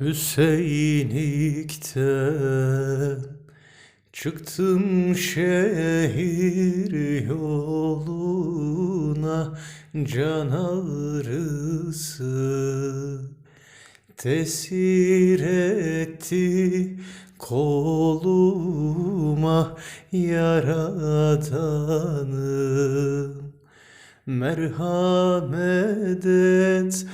Hüseyinlikten çıktım şehir yoluna can ağrısı tesir etti koluma yaradanım Merhamet et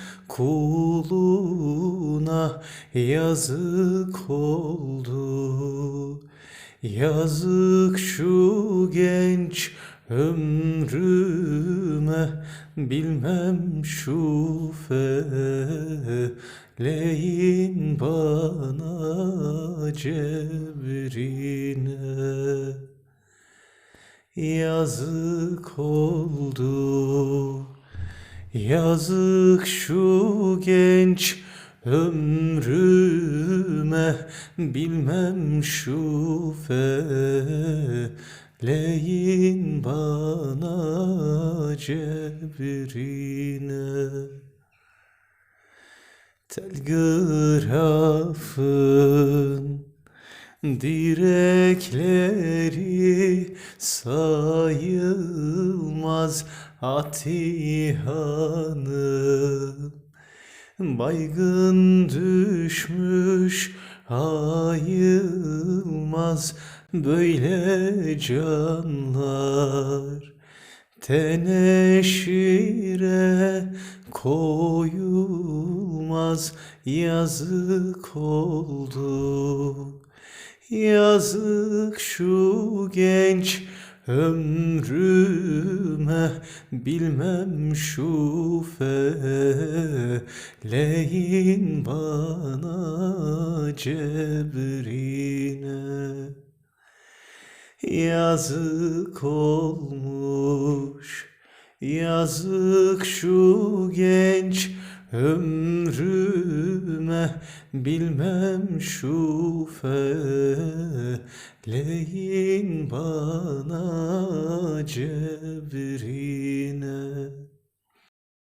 kuluna yazık oldu. Yazık şu genç ömrüme bilmem şu feleğin bana cebrine Yazık oldu. Yazık şu genç ömrüme Bilmem şu feleğin bana cebrine Telgrafın Direkleri sayılmaz atihanım Baygın düşmüş ayılmaz böyle canlar. Teneşire koyulmaz yazık oldu. Yazık şu genç ömrüme bilmem şu feleğin bana cebrine Yazık olmuş Yazık şu genç ömrüme Bilmem şu feleğin bana cebrine